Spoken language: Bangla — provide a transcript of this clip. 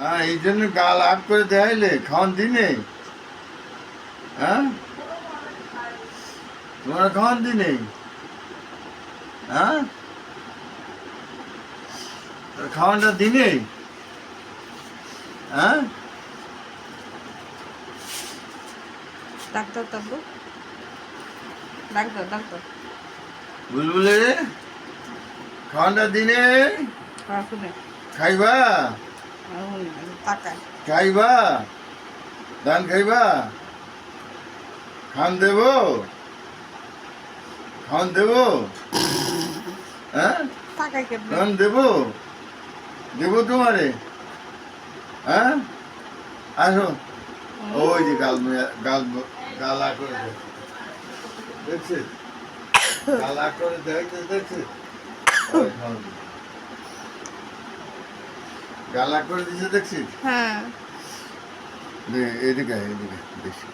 হ্যাঁ এই জন্য গাল আগ করে দেখাইলে খাওয়ান দিনে। হ্যাঁ? তোমরা খাওয়ান দিনে। হ্যাঁ? খাওয়ানটা দিনে। হ্যাঁ? ডাক্তার তাব্বু ডাক্তার ডাক্তার। বুলবুলে খাওয়ানটা দিনে। হ্যাঁ খাইবা? খাইবা? ধান খাইবা? খান দেব? খান দেব? হ্যাঁ? খান দেব? দেব তোমারে। হ্যাঁ? আসো। ওই যে গাল গাল গালা করে দে। দেখছিস? গালা করে দেখছে দেখছিস? গালা করে দিছে দেখছিস? হ্যাঁ। এদিকে এদিকে দেখছি